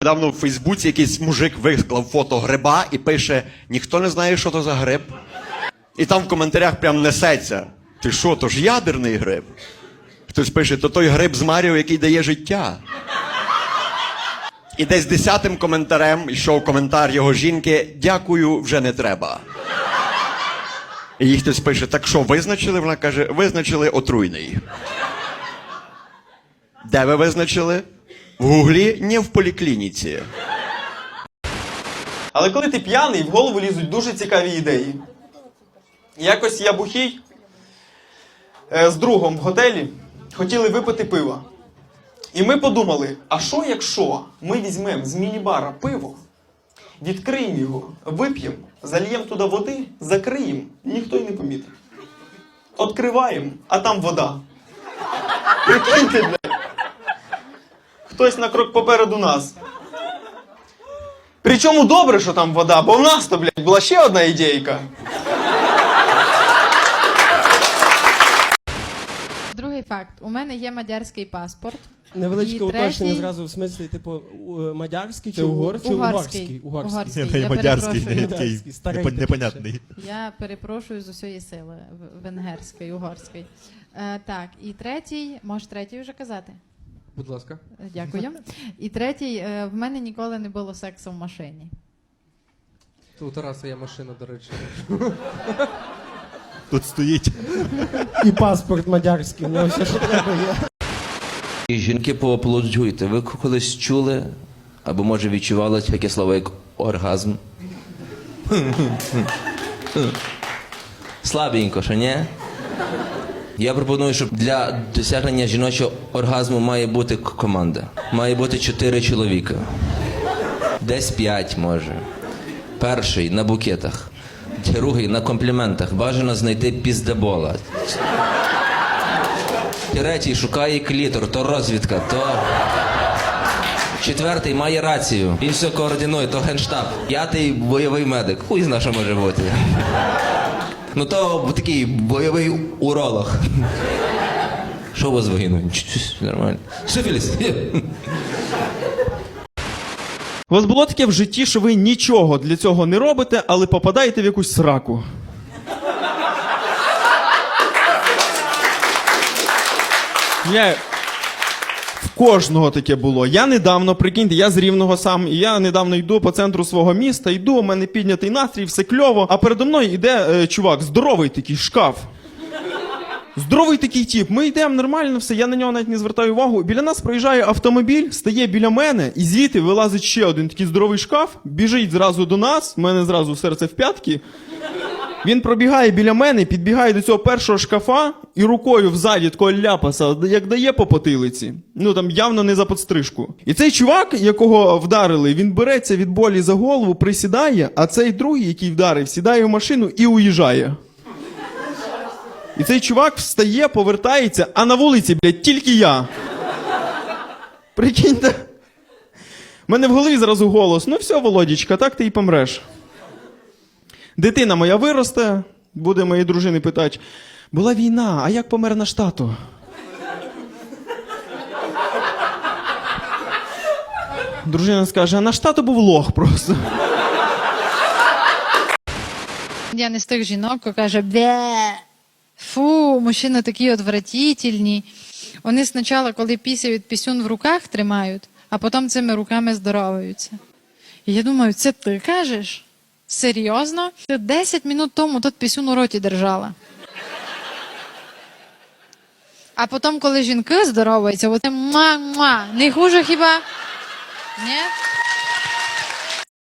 Недавно в Фейсбуці якийсь мужик виклав фото гриба і пише: ніхто не знає, що то за гриб. І там в коментарях прям несеться. Ти що, то ж ядерний гриб? Хтось пише, то той гриб з Маріо, який дає життя. І десь десятим коментарем йшов коментар його жінки: Дякую, вже не треба. І їй хтось пише: так що, визначили? Вона каже, визначили отруйний. Де ви визначили? В гуглі, ні в поліклініці. Але коли ти п'яний, в голову лізуть дуже цікаві ідеї. Якось я бухій е, з другом в готелі хотіли випити пива. І ми подумали: а що якщо ми візьмемо з міні-бара пиво, відкриємо його, вип'ємо, зальємо туди води, закриємо, ніхто й не помітить. Откриваємо, а там вода. Прикиньте. Хтось на крок попереду нас. Причому добре, що там вода, бо в нас то, блядь, була ще одна ідейка. Другий факт. У мене є мадярський паспорт. Невеличке І уточнення третій- зразу в смислі, типу, у- е, мадярський чи Це угор, Угорський. угорський? Угорський. Угорський. Я мадярський, перепрошую. такий непонятний. Я перепрошую з усієї сили. В- Венгерський, угорський. Е, так, і третій, може третій вже казати? Будь ласка. Дякую. І третій, е, в мене ніколи не було сексу в машині. У Тараса є машина, до речі. Тут стоїть. І паспорт мадярський, у нього все, що треба є. І жінки поаплодуйте. Ви колись чули або може відчували таке слово як оргазм? Слабенько, що ні? Я пропоную, щоб для досягнення жіночого оргазму має бути команда. Має бути чотири чоловіка. Десь п'ять може. Перший на букетах. Другий на компліментах. Бажано знайти піздебола. Третій шукає клітор, то розвідка, то. Четвертий має рацію. Він все координує, то генштаб. П'ятий бойовий медик. Хуй зна, що може бути. Ну то такий бойовий уролог. Що у вас з Нормально. Сифіліс. У вас було таке в житті, що ви нічого для цього не робите, але попадаєте в якусь сраку. Я... В кожного таке було. Я недавно, прикиньте, я з рівного сам, і я недавно йду по центру свого міста, йду, у мене піднятий настрій, все кльово. А передо мною йде е, чувак, здоровий такий шкаф. Здоровий такий тіп. Ми йдемо нормально, все, я на нього навіть не звертаю увагу. Біля нас проїжджає автомобіль, стає біля мене, і звідти вилазить ще один такий здоровий шкаф, біжить зразу до нас, в мене зразу серце в п'ятки. Він пробігає біля мене, підбігає до цього першого шкафа і рукою взаді такого ляпаса, як дає по потилиці. Ну там явно не за подстрижку. І цей чувак, якого вдарили, він береться від болі за голову, присідає, а цей другий, який вдарив, сідає в машину і уїжджає. І цей чувак встає, повертається, а на вулиці, блядь, тільки я. Прикиньте. У мене в голові зразу голос: ну все, Володічка, так ти і помреш. Дитина моя виросте, буде моєї дружини питати: була війна, а як помер наш тато? Дружина скаже, а наш тато був лох просто. Я не з тих жінок, яка каже, бе. Фу, мужчини такі отвратительні. Вони спочатку, коли пісяють пісюн в руках тримають, а потім цими руками здороваються. І я думаю, це ти кажеш? Серйозно? Ти 10 минут тому тут пісюн у роті держала. А потім, коли жінки здороваються, вони ма-ма, Не хуже хіба? Ні?